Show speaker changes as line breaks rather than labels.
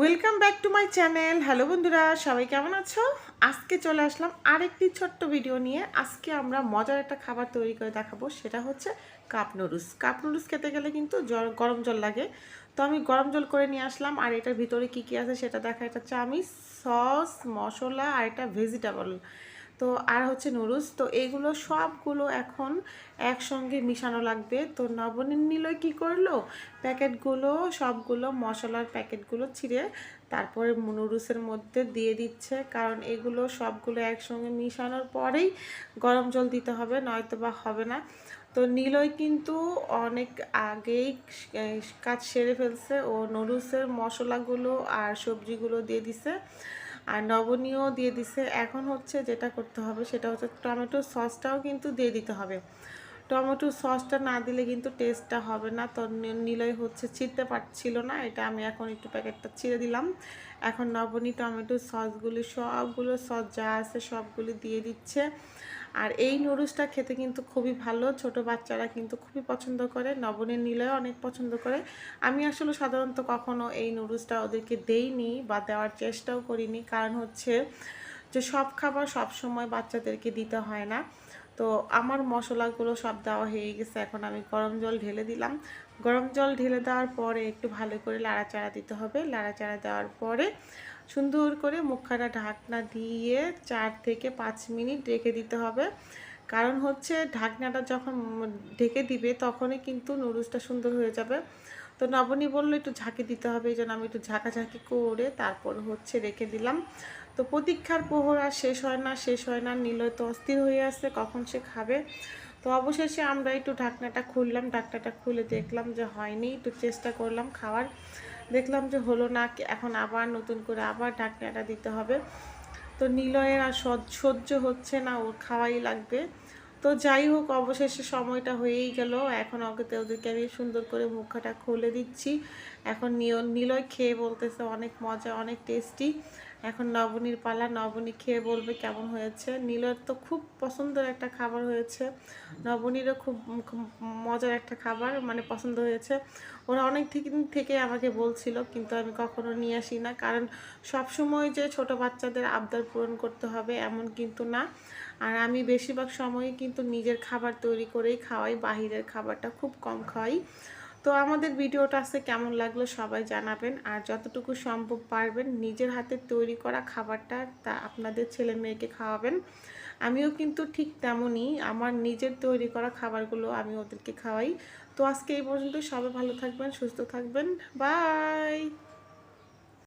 Welcome back to my channel hello বন্ধুরা, সবাই কেমন আছো? আজকে চলে আসলাম আরেকটি ছোট্ট ভিডিও নিয়ে। আজকে আমরা মজার একটা খাবার তৈরি করে দেখাবো, সেটা হচ্ছে কাপ নুডলস কাপ নুডলস খেতে গেলে কিন্তু জল গরম জল লাগে। তো আমি গরম জল করে নিয়ে আসলাম, আর এটার ভিতরে কি কি আছে সেটা দেখা। এটা চামিচ সস, মশলা, আর একটা ভেজিটেবল তো আর হচ্ছে নুডলস তো এইগুলো সবগুলো এখন একসঙ্গে মিশানো লাগবে। তো নবনীন নিলয় কী করল? প্যাকেটগুলো, সবগুলো মশলার প্যাকেটগুলো ছিঁড়ে তারপরে নুডলসের মধ্যে দিয়ে দিচ্ছে। কারণ এগুলো সবগুলো একসঙ্গে মিশানোর পরেই গরম জল দিতে হবে, নয়তো বা হবে না। তো নীলয় কিন্তু অনেক আগেই কাজ সেরে ফেলছে। ও নুডলসের মশলাগুলো আর সবজিগুলো দিয়ে দিছে। আর নবনীয় দিয়ে দিছে। এখন হচ্ছে যেটা করতে হবে সেটা হচ্ছে টমেটো সসটাও কিন্তু দিয়ে দিতে হবে। টমেটো সসটা না দিলে কিন্তু টেস্টটা হবে না। তো নিলয় হচ্ছে ছিঁড়তে পারছিল না, এটা আমি এখন একটু প্যাকেটটা ছিঁড়ে দিলাম। এখন নবনী টমেটো সসগুলি, সবগুলো সস যা আছে সবগুলি দিয়ে দিচ্ছে। আর এই নুডলসটা খেতে কিন্তু খুবই ভালো, ছোট বাচ্চারা কিন্তু খুবই পছন্দ করে, নবনীর নিলয় অনেক পছন্দ করে। আমি আসলে সাধারণত কখনো এই নুডলসটা ওদেরকে দেইনি বা দেওয়ার চেষ্টাও করিনি। কারণ হচ্ছে যে সব খাবার সব সময় বাচ্চাদেরকে দিতে হয় না। তো আমার মশলাগুলো সব দেওয়া হয়ে গেছে। এখন আমি গরম জল ঢেলে দিলাম। গরম জল ঢেলে দেওয়ার পরে একটু ভালো করে লাড়াচাড়া দিতে হবে। লাড়াচাড়া দেওয়ার পরে সুন্দর করে মুখখানা ঢাকনা দিয়ে চার থেকে পাঁচ মিনিট রেখে দিতে হবে। কারণ হচ্ছে ঢাকনাটা যখন ঢেকে দিবে তখনই কিন্তু নুডলসটা সুন্দর হয়ে যাবে। তো নবনী বলল, একটু ঝাঁকি দিতে হবে, এই আমি একটু ঝাঁকাঝাঁকি করে তারপর হচ্ছে রেখে দিলাম। তো প্রতীক্ষার প্রহর আর শেষ হয় না, শেষ হয় না, নিলয় তো অস্থির হয়ে আসছে, কখন সে খাবে? তো অবশেষে আমরা একটু ঢাকনাটা খুললাম, ঢাকনাটা খুলে দেখলাম যে হয়নি, একটু চেষ্টা করলাম খাওয়ার। দেখলাম যে হলো না এখন আবার নতুন করে আবার ঢাকনাটা দিতে হবে। তো নিলয়ের আর সহ্য হচ্ছে না, ওর খাওয়াই লাগবে। তো যাই হোক, অবশেষে সময়টা হয়েই গেল। এখন ওকে ওদেরকে আমি সুন্দর করে মুখাটা খুলে দিচ্ছি। এখন নিলয় খেয়ে বলতেছে, অনেক মজা, অনেক টেস্টি। এখন নবনীর পালা, নবনী খেয়ে বলবে, কেমন হয়েছে? নীলের তো খুব পছন্দের একটা খাবার হয়েছে। নবনীরও খুব মজার একটা খাবার মানে পছন্দ হয়েছে। ওরা অনেক দিন থেকে আমাকে বলছিল, কিন্তু আমি কখনো নিয়ে আসি না। কারণ সব সময় যে ছোট বাচ্চাদের আবদার পূরণ করতে হবে, এমন কিন্তু না। আর আমি বেশিরভাগ সময়ই কিন্তু নিজের খাবার তৈরি করেই খাওয়াই, বাহিরের খাবারটা খুব কম খাওয়াই। তো আমাদের ভিডিওটা আজকে কেমন লাগল সবাই জানাবেন। আর যতটুকু সম্ভব পারবেন নিজের হাতে তৈরি করা খাবারটা তা আপনাদের ছেলে মেয়েকে খাওয়াবেন। আমিও কিন্তু ঠিক তেমনই আমার নিজের তৈরি করা খাবারগুলো আমি ওদেরকে খাওয়াই। তো আজকে এই পর্যন্ত সবাই ভালো থাকবেন, সুস্থ থাকবেন। বাই!